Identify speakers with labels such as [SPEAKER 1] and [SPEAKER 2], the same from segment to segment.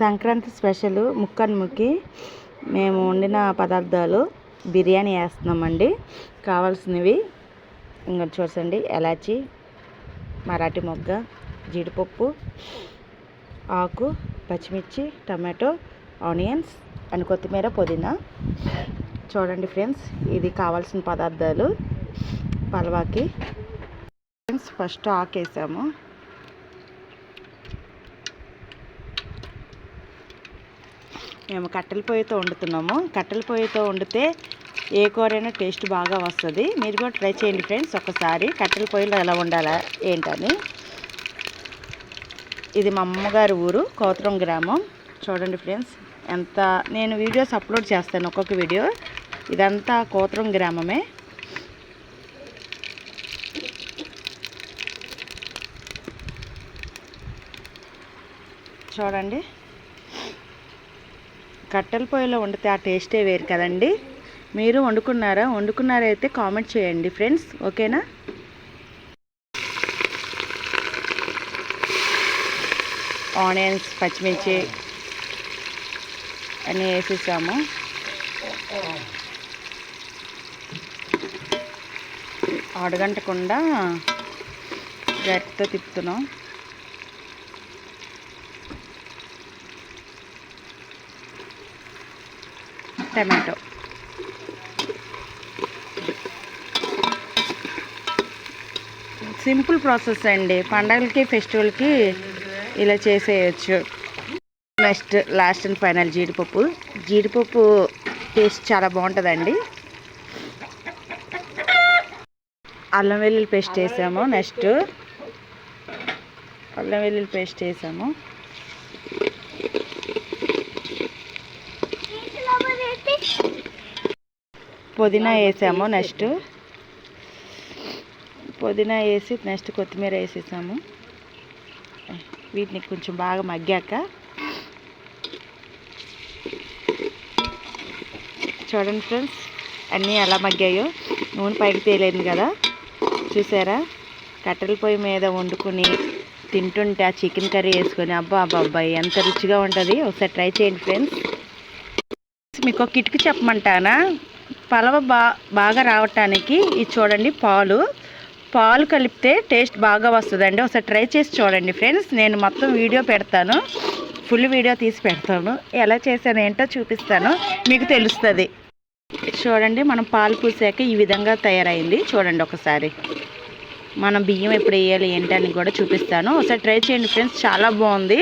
[SPEAKER 1] Sankranti special ముక్కను మేము వండిన పదార్థాలు బిర్యానీ వేస్తున్నామండి. కావాల్సినవి ఇంకా చూసండి ఎలాచి మరాఠీ మొగ్గ జీడిపప్పు ఆకు పచ్చిమిర్చి టమాటో ఆనియన్స్ అండ్ కొత్తిమీర పుదీనా. చూడండి ఫ్రెండ్స్ ఇది కావాల్సిన పదార్థాలు పలవాకి. ఫ్రెండ్స్ ఫస్ట్ ఆకు మేము కట్టెల పొయ్యితో వండుతున్నాము. కట్టెల పొయ్యితో వండితే ఏ కూరైనా టేస్ట్ బాగా వస్తుంది. మీరు కూడా ట్రై చేయండి ఫ్రెండ్స్ ఒకసారి. కట్టెల పొయ్యిలో ఎలా ఉండాలా ఏంటని. ఇది మా అమ్మగారి ఊరు కోతరం గ్రామం. చూడండి ఫ్రెండ్స్ ఎంత నేను వీడియోస్ అప్లోడ్ చేస్తాను ఒక్కొక్క వీడియో. ఇదంతా కోతరం గ్రామమే. చూడండి. కట్టెల పొయ్యిలో వండితే ఆ టేస్టే వేరు కదండి. మీరు వండుకున్నారా? వండుకున్నారైతే కామెంట్ చేయండి ఫ్రెండ్స్. ఓకేనా? ఆనియన్స్ పచ్చిమిర్చి అన్నీ వేసేసాము. అడగంటకుండా గట్టితో తిప్పుతున్నాం. టమాటో. సింపుల్ ప్రాసెస్ అండి. పండగలకి ఫెస్టివల్కి ఇలా చేసేయచ్చు. నెక్స్ట్ లాస్ట్ అండ్ ఫైనల్ జీడిపప్పు. జీడిపప్పు టేస్ట్ చాలా బాగుంటుందండి. అల్లం వెల్లుల్లి పేస్ట్ వేసాము నెక్స్ట్ అల్లం వెల్లుల్లి పేస్ట్ వేసాము పుదీనా వేసాము నెక్స్ట్. పుదీనా వేసి నెక్స్ట్ కొత్తిమీర వేసేసాము. వీటిని కొంచెం బాగా మగ్గాక చూడండి ఫ్రెండ్స్ అన్నీ ఎలా మగ్గాయో. నూనె పైకి తేలేదు కదా. చూసారా? కట్టెల పొయ్యి మీద వండుకొని తింటుంటే ఆ చికెన్ కర్రీ వేసుకొని అబ్బా అబ్బా అబ్బాయి ఎంత రుచిగా ఉంటుంది. ఒకసారి ట్రై చేయండి ఫ్రెండ్స్. మీకు ఒక కిటికీ చెప్పమంటానా? పలవ బా బాగా రావటానికి ఇది చూడండి పాలు. పాలు కలిపితే టేస్ట్ బాగా వస్తుందండి. ఒకసారి ట్రై చేసి చూడండి ఫ్రెండ్స్. నేను మొత్తం వీడియో పెడతాను. ఫుల్ వీడియో తీసి పెడతాను. ఎలా చేశాను ఏంటో చూపిస్తాను. మీకు తెలుస్తుంది. చూడండి మనం పాలు పూసాక ఈ విధంగా తయారైంది. చూడండి ఒకసారి. మనం బియ్యం ఎప్పుడు వేయాలి ఏంటని కూడా చూపిస్తాను. ఒకసారి ట్రై చేయండి ఫ్రెండ్స్. చాలా బాగుంది.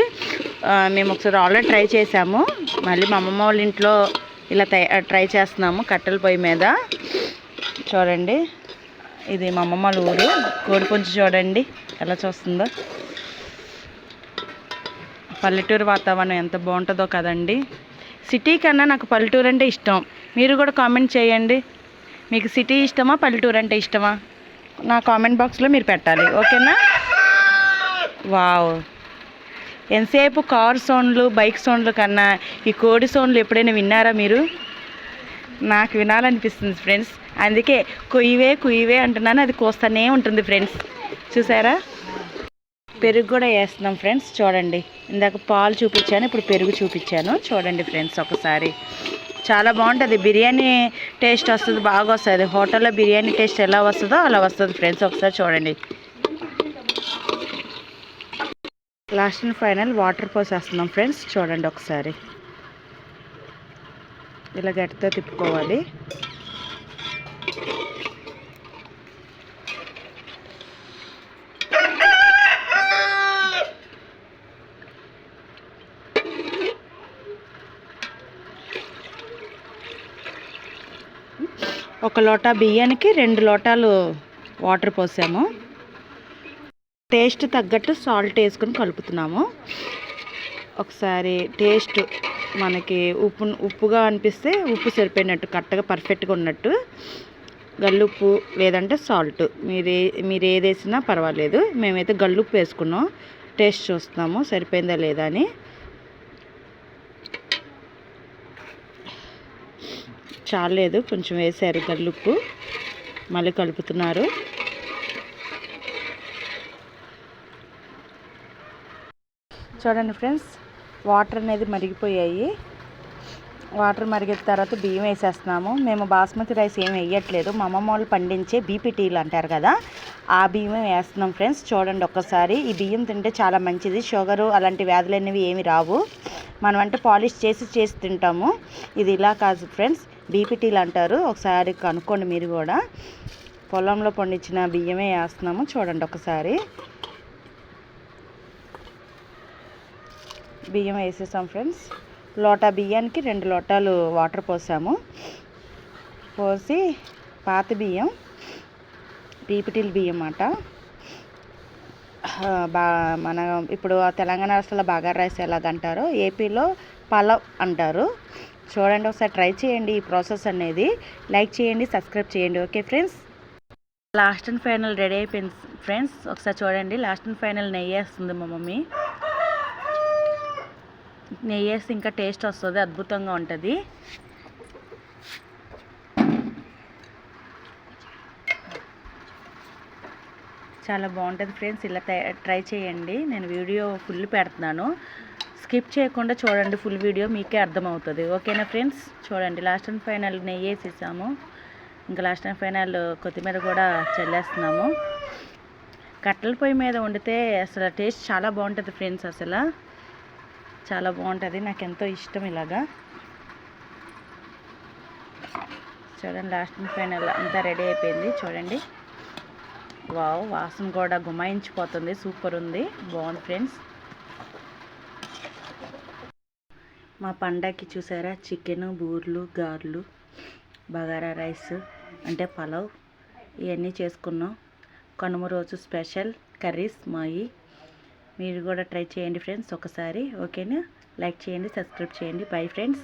[SPEAKER 1] మేము ఒకసారి ఆల్రెడీ ట్రై చేసాము మళ్ళీ మా అమ్మమ్మ వాళ్ళ ఇంట్లో ఇలా ట్రై చేస్తున్నాము కట్టెల పొయ్యి మీద. చూడండి. ఇది మా అమ్మమ్మ ఊరు. కోడిపుంజు చూడండి. ఎలా చూస్తుందో. పల్లెటూరు వాతావరణం ఎంత బాగుంటుందో కదండి. సిటీ కన్నా నాకు పల్లెటూరు అంటే ఇష్టం. మీరు కూడా కామెంట్ చేయండి. మీకు సిటీ ఇష్టమా పల్లెటూరు అంటే ఇష్టమా? నా కామెంట్ బాక్స్లో మీరు పెట్టాలి. ఓకేనా? వావ్. ఎంతసేపు కార్ సౌండ్లు బైక్ సౌండ్లు కన్నా ఈ కోడి సౌండ్లు ఎప్పుడైనా విన్నారా మీరు? నాకు వినాలనిపిస్తుంది ఫ్రెండ్స్. అందుకే కొయ్యవే కొయ్యవే అంటున్నాను. అది కోస్తానే ఉంటుంది ఫ్రెండ్స్. చూసారా? పెరుగు కూడా వేస్తున్నాం ఫ్రెండ్స్. చూడండి. ఇందాక పాలు చూపించాను ఇప్పుడు పెరుగు చూపించాను. చూడండి ఫ్రెండ్స్ ఒకసారి. చాలా బాగుంటుంది. బిర్యానీ టేస్ట్ వస్తుంది బాగా వస్తుంది. హోటల్లో బిర్యానీ టేస్ట్ ఎలా వస్తుందో అలా వస్తుంది ఫ్రెండ్స్. ఒకసారి చూడండి. లాస్ట్ అండ్ ఫైనల్ వాటర్ పోసేస్తున్నాం ఫ్రెండ్స్. చూడండి ఒకసారి. ఇలా గట్టితో తిప్పుకోవాలి. ఒక లోటా బియ్యానికి రెండు లోటాలు వాటర్ పోసాము. టేస్ట్ తగ్గట్టు సాల్ట్ వేసుకొని కలుపుతున్నాము. ఒకసారి టేస్ట్ మనకి ఉప్పు ఉప్పుగా అనిపిస్తే ఉప్పు సరిపోయినట్టు కరెక్ట్గా పర్ఫెక్ట్గా ఉన్నట్టు గల్లుప్పు లేదంటే సాల్ట్. మీరే మీరు ఏది వేసినా పర్వాలేదు. మేమైతే గల్లుప్పు వేసుకున్నాం. టేస్ట్ చూస్తున్నాము. సరిపోయిందా లేదా అని. చాలేదు కొంచెం వేసారు గల్లుప్పు. మళ్ళీ కలుపుతున్నారు. చూడండి ఫ్రెండ్స్ వాటర్ అనేది మరిగిపోయాయి. వాటర్ మరిగిన తర్వాత బియ్యం వేసేస్తున్నాము. మేము బాస్మతి రైస్ ఏం వేయట్లేదు. మా అమ్మమ్మ వాళ్ళు పండించే బీపీటీలు అంటారు కదా ఆ బియ్యం వేస్తున్నాం ఫ్రెండ్స్. చూడండి ఒక్కసారి ఈ బియ్యం తింటే చాలా మంచిది. షుగరు అలాంటి వ్యాధులు అనేవి ఏమి రావు. మనం అంటే పాలిష్ చేసి చేసి తింటాము. ఇది ఇలా కాదు ఫ్రెండ్స్ బీపీటీలు అంటారు. ఒకసారి కనుక్కోండి మీరు కూడా. పొలంలో పండించిన బియ్యమే వేస్తున్నాము. చూడండి ఒకసారి బియ్యం వేసేసాం ఫ్రెండ్స్. లోటా బియ్యానికి రెండు లోటాలు వాటర్ పోసాము. పోసి పాత బియ్యం పీపిటిల్ బియ్యం అన్నమాట బా మన ఇప్పుడు తెలంగాణ రాష్ట్రంలో బాగా రైస్ ఎలాగంటారో ఏపీలో పలవ్ అంటారు. చూడండి ఒకసారి ట్రై చేయండి ఈ ప్రాసెస్ అనేది. లైక్ చేయండి సబ్స్క్రైబ్ చేయండి. Okay friends? Last and final ready అయిపోయింది ఫ్రెండ్స్. ఒకసారి చూడండి లాస్ట్ అండ్ ఫైనల్ నెయ్యి వేస్తుంది మా మమ్మీ. నెయ్యి వేస్తే ఇంకా టేస్ట్ వస్తుంది అద్భుతంగా ఉంటుంది. చాలా బాగుంటుంది ఫ్రెండ్స్ ఇలా ట్రై చేయండి. నేను వీడియో ఫుల్ పెడుతున్నాను. స్కిప్ చేయకుండా చూడండి ఫుల్ వీడియో మీకే అర్థమవుతుంది. ఓకేనా ఫ్రెండ్స్? చూడండి లాస్ట్ అండ్ ఫైనల్ నెయ్యి వేసేసాము. ఇంకా లాస్ట్ అండ్ ఫైనల్ కొత్తిమీర కూడా చల్లేస్తున్నాము. కట్టెల పొయ్యి మీద వండితే అసలు టేస్ట్ చాలా బాగుంటుంది ఫ్రెండ్స్ అసలు. చాలా బాగుంటుంది. నాకు ఎంతో ఇష్టం ఇలాగా. చూడండి లాస్ట్ ఫైనల్ అంతా రెడీ అయిపోయింది. చూడండి. వావ్ వాసన కూడా గుమాయించిపోతుంది. సూపర్ ఉంది. బాగుంది ఫ్రెండ్స్ మా పండగకి చూసారా? చికెన్ బూర్లు గారెలు బగారా రైస్ అంటే పలావ్ ఇవన్నీ చేసుకున్నాం. కనుమ రోజు స్పెషల్ కర్రీస్ మాయి మీరు కూడా ట్రై చేయండి ఫ్రెండ్స్ ఒకసారి ఓకేనా? లైక్ చేయండి సబ్స్క్రైబ్ చేయండి. Bye friends